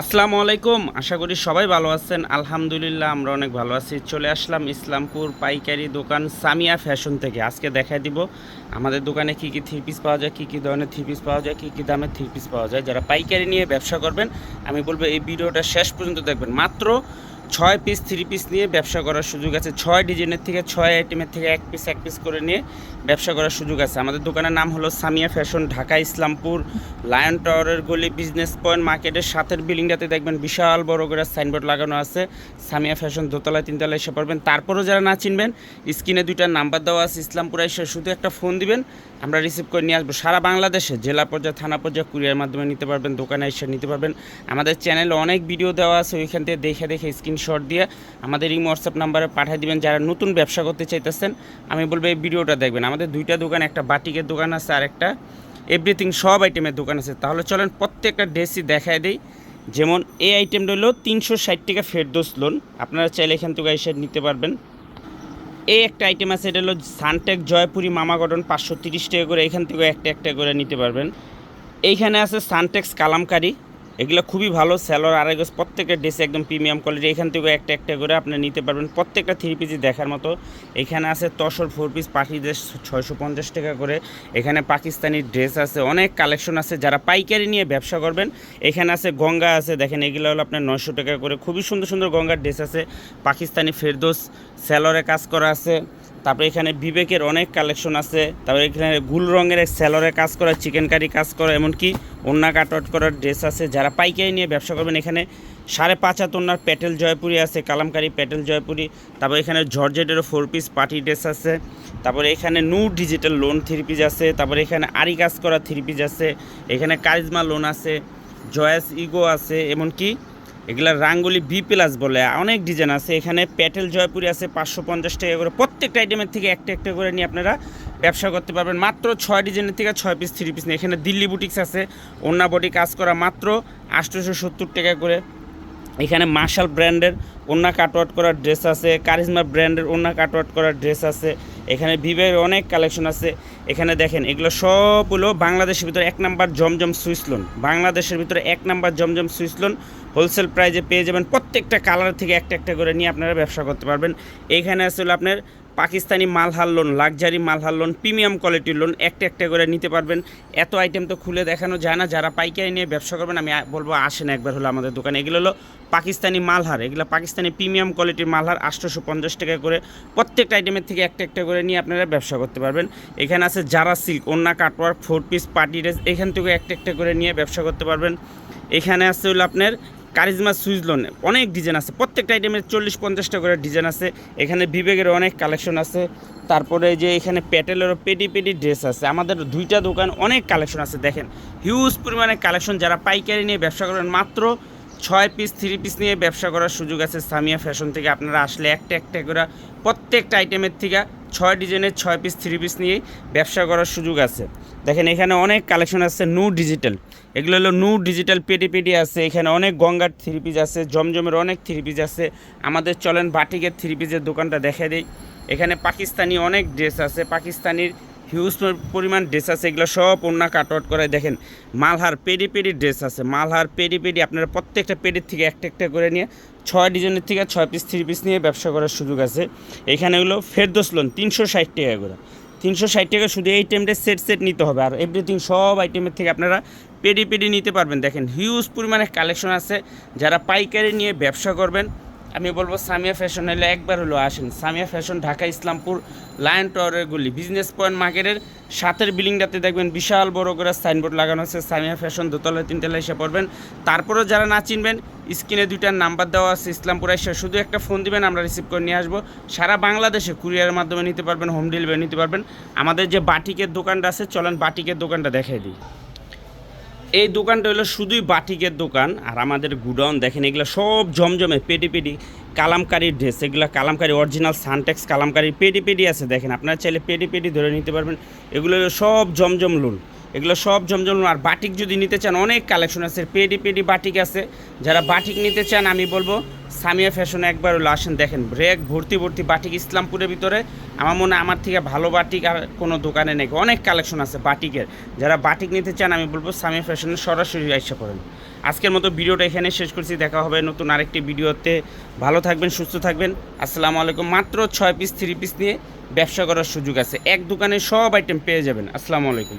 আসসালামু আলাইকুম। আশা করি সবাই ভালো আছেন। আলহামদুলিল্লাহ, আমরা অনেক ভালো আছি। চলে আসলাম ইসলামপুর পাইকারি দোকান সামিয়া ফ্যাশন থেকে। আজকে দেখাই দিব আমাদের দোকানে কি কি থ্রি পিস পাওয়া যায়, কী কী ধরনের থ্রি পিস পাওয়া যায়, কী কী দামের থ্রি পিস পাওয়া যায়। যারা পাইকারি নিয়ে ব্যবসা করবেন, আমি বলব এই ভিডিওটা শেষ পর্যন্ত দেখবেন। মাত্র ছয় পিস থ্রি পিস নিয়ে ব্যবসা করার সুযোগ আছে। ছয় ডিজাইনের থেকে, ছয় আইটেমের থেকে এক পিস এক পিস করে নিয়ে ব্যবসা করার সুযোগ আছে। আমাদের দোকানের নাম হলো সামিয়া ফ্যাশন ঢাকা, ইসলামপুর লায়ন টাওয়ারের গলি বিজনেস পয়েন্ট মার্কেটের সাথের বিল্ডিংটাতে দেখবেন বিশাল বড় করে সাইনবোর্ড লাগানো আছে। সামিয়া ফ্যাশন দোতলায়, তিনতলায় এসে পড়বেন। তারপরও যারা না চিনবেন, স্ক্রিনে দুইটা নাম্বার দেওয়া আছে। ইসলামপুর এসে শুধু একটা ফোন দিবেন, আমরা রিসিভ করে নিয়ে আসব। সারা বাংলাদেশে জেলা পর্যায়ে, থানা পর্যায়ে কুরিয়ার মাধ্যমে নিতে পারবেন, দোকানে এসে নিতে পারবেন। আমাদের চ্যানেলে অনেক ভিডিও দেওয়া আছে, ওইখান থেকে দেখে দেখে স্ক্রিনশট দিয়ে আমাদের এই হোয়াটসঅ্যাপ নাম্বারে পাঠিয়ে দিবেন। যারা নতুন ব্যবসা করতে চাইতেছেন, আমি বলব এই ভিডিওটা দেখবেন। আমাদের দুইটা দোকান, একটা বাটিকের দোকান আছে আর একটা এভরিথিং সব আইটেমের দোকান আছে। তাহলে চলেন প্রত্যেকটা ড্রেসই দেখায় দেই। যেমন এই আইটেমটা হলো তিনশো ষাট টাকা ফেরদোস লোন আপনারা চাইলে এখান থেকে এসে নিতে পারবেন। এই একটা আইটেম আছে, এটা হলো সানটেক জয়পুরি মামা গঠন, পাঁচশো তিরিশ টাকা করে। এখান থেকে একটা একটা করে নিতে পারবেন। এইখানে আছে সানটেক্স কালামকারি। এগুলো খুবই ভালো, স্যালোর আড়াই গজ, প্রত্যেকটা ড্রেস একদম প্রিমিয়াম কোয়ালিটি এখান থেকে একটা একটা করে আপনি নিতে পারবেন। প্রত্যেকটা থ্রি পিসই দেখার মতো। এখানে আছে তসর ফোর পিস পাখি ড্রেস ছয়শো পঞ্চাশ টাকা করে। এখানে পাকিস্তানি ড্রেস আছে, অনেক কালেকশন আছে। যারা পাইকারি নিয়ে ব্যবসা করবেন, এখানে আছে গঙ্গা আছে। দেখেন, এগুলো হলো আপনার নয়শো টাকা করে। খুবই সুন্দর সুন্দর গঙ্গার ড্রেস আছে। পাকিস্তানি ফেরদোস, স্যালোরে কাজ করা আছে। তারপরে এখানে বিবেকের অনেক কালেকশন আছে। তারপরে এখানে গুল রঙের স্যালোরে কাজ করা চিকেন কারি কাজ করা, এমনকি ওন্না কাটআউট করার ড্রেস আছে। যারা পাইকারি নিয়ে ব্যবসা করবেন, এখানে সাড়ে পাঁচ হাত ওনার প্যাটেল জয়পুরি আছে, কালামকারি প্যাটেল জয়পুরি। তারপর এখানে জর্জেটেরও ফোর পিস পার্টি ড্রেস আছে। তারপরে এখানে নু ডিজিটাল লোন থ্রি পিস আছে। তারপরে এখানে আরি কাজ করা থ্রি পিস আছে। এখানে কারিজমা লোন আছে জয়াস ইগো আছে, এমনকি এগুলা রাঙ্গুলি বি প্লাস বলে। অনেক ডিজাইন আছে। এখানে প্যাটেল জয়পুরি আছে, পাঁচশো পঞ্চাশ টাকা করে। প্রত্যেকটা আইটেমের থেকে একটা একটা করে নিয়ে আপনারা ব্যবসা করতে পারবেন। মাত্র ছয় ডিজাইনের থেকে ছয় পিস থ্রি পিস নিয়ে। এখানে দিল্লি বুটিক্স আছে অন্যা বডি কাজ করা মাত্র আটশোশো সত্তর টাকা করে। এখানে মার্শাল ব্র্যান্ডের ওন্না কাটওয়াট করার ড্রেস আছে, কারিজমা ব্র্যান্ডের ওন্না কাটওয়াট করার ড্রেস আছে, এখানে ভিভের অনেক কালেকশন আছে। এখানে দেখেন, এগুলো সবগুলো বাংলাদেশের ভিতরে এক নাম্বার জমজম সুইস লোন। বাংলাদেশের ভিতরে এক number Zamzam Swiss lawn. Wholesale প্রাইজে পেয়ে যাবেন প্রত্যেকটা কালার থেকে একটা একটা করে নিয়ে আপনারা ব্যবসা করতে পারবেন। এখানে আসলে আপনার Pakistani Malhar lawn, luxury Malhar lawn, premium কোয়ালিটির লোন, একটা একটা করে নিতে পারবেন। এত আইটেম তো খুলে দেখানো যায় না, যারা পাইকারি নিয়ে ব্যবসা করবেন, আমি বলব আসেন একবার হলো আমাদের দোকানে। এগুলো হলো পাকিস্তানি মালহার, এগুলো পাকিস্তানি প্রিমিয়াম কোয়ালিটির মালহার আটশোশো পঞ্চাশ টাকা করে প্রত্যেকটা আইটেমের থেকে একটা একটা করে নিয়ে আপনারা ব্যবসা করতে পারবেন। এখানে আছে জারা সিল্ক ওন্না cutwork four piece, party dress, এখান থেকে একটা একটা করে নিয়ে ব্যবসা করতে পারবেন। এখানে আছে হলো আপনার কারিজমা সুইজ লোন, অনেক ডিজাইন আছে, প্রত্যেকটা আইটেমের চল্লিশ পঞ্চাশটা করে ডিজাইন আছে। এখানে বিবেকের অনেক কালেকশন আছে, তারপরে যে এখানে প্যাটেলেরও পেটি পেটি ড্রেস আছে। আমাদের দুইটা দোকান অনেক কালেকশন আছে, দেখেন। হিউজ পরিমাণে কালেকশন, যারা পাইকারি নিয়ে ব্যবসা করেন, মাত্র ছয় পিস থ্রি পিস নিয়ে ব্যবসা করার সুযোগ আছে সামিয়া ফ্যাশন থেকে। আপনারা আসলে একটা একটা করে প্রত্যেকটা আইটেমের থেকে ছয় ডিজাইনের ছয় পিস থ্রি পিস নিয়েই ব্যবসা করার সুযোগ আছে। দেখেন এখানে অনেক কালেকশন আছে নু ডিজিটাল এগুলো হলো নু ডিজিটাল পেডি পেডি আছে। এখানে অনেক গঙ্গার থ্রি পিস আছে, জমজমের অনেক থ্রি পিস আছে। আমাদের চলেন বাটিকের থ্রি পিসের দোকানটা দেখা দিই। এখানে পাকিস্তানি অনেক ড্রেস আছে। পাকিস্তানির হিউজ পরিমাণ ড্রেস আছে, এগুলো সব ওন্না কাট আউট করে দেখেন। মালহার পেডি পেডি ড্রেস আছে, মালহার পেডি পেডি আপনারা প্রত্যেকটা পেডির থেকে একটা একটা করে নিয়ে ছয় ডিজাইনের থেকে ছয় পিস থ্রি পিস নিয়ে ব্যবসা করার সুযোগ আছে। এখানে হলো ফেরদোস লোন তিনশো ষাট টাকা করে। তিনশো ষাট টাকা শুধু এই টাইমটা সেট সেট নিতে হবে। আর এভরিথিং সব আইটেমের থেকে আপনারা পেডি পেডি নিতে পারবেন। দেখেন হিউজ পরিমাণে কালেকশন আছে। যারা পাইকারি নিয়ে ব্যবসা করবেন আমি বলব সামিয়া ফ্যাশন হলে একবার হলো আসেন। সামিয়া ফ্যাশন ঢাকা, ইসলামপুর লায়ন টাওয়ারের গুলি। বিজনেস পয়েন্ট মার্কেটের সাতের বিল্ডিংটাতে দেখবেন বিশাল বড় করে সাইনবোর্ড লাগানো আছে। সামিয়া ফ্যাশন দোতলায় তিনতলায় এসে পড়বেন। তারপরেও যারা না চিনবেন, স্ক্রিনে দুইটার নাম্বার দেওয়া আছে। ইসলামপুর এসে শুধু একটা ফোন দিবেন, আমরা রিসিভ করে নিয়ে আসব। সারা বাংলাদেশে কুরিয়ারের মাধ্যমে নিতে পারবেন হোম ডেলিভারি নিতে পারবেন। আমাদের যে বাটিকের দোকানটা আছে, চলেন বাটিকের দোকানটা দেখাই দিই। এই দোকানটা হলো শুধুই বাটিকের দোকান, আর আমাদের গুডাউন দেখেন, এগুলো সব জমজমে, পেটি পেটি কালামকারির ড্রেস, এগুলো কালামকারি অরিজিনাল সানটেক্স কালামকারির পেটি পেটি আছে দেখেন, আপনারা চাইলে পেটি পেটি ধরে নিতে পারবেন, এগুলো সব জমজম লোন এগুলো সব জমজম আর বাটিক যদি নিতে চান, অনেক কালেকশন আছে, পেডি পেডি বাটিক আছে। যারা বাটিক নিতে চান, আমি বলব সামিয়া ফ্যাশনে একবার হলো আসেন, দেখেন ব্রেক ভর্তি ভর্তি বাটিক ইসলামপুরের ভিতরে। আমার মনে আমার থেকে ভালো বাটিক আর কোনো দোকানে নেই। অনেক কালেকশন আছে বাটিকের। যারা বাটিক নিতে চান, আমি বলব সামিয়া ফ্যাশনে সরাসরি আইসা করেন আজকের মতো ভিডিওটা এখানে শেষ করছি। দেখা হবে নতুন আরেকটি ভিডিওতে। ভালো থাকবেন, সুস্থ থাকবেন। আসসালামু আলাইকুম। মাত্র ছয় পিস থ্রি পিস নিয়ে ব্যবসা করার সুযোগ আছে। এক দোকানে সব আইটেম পেয়ে যাবেন। আসসালামু আলাইকুম।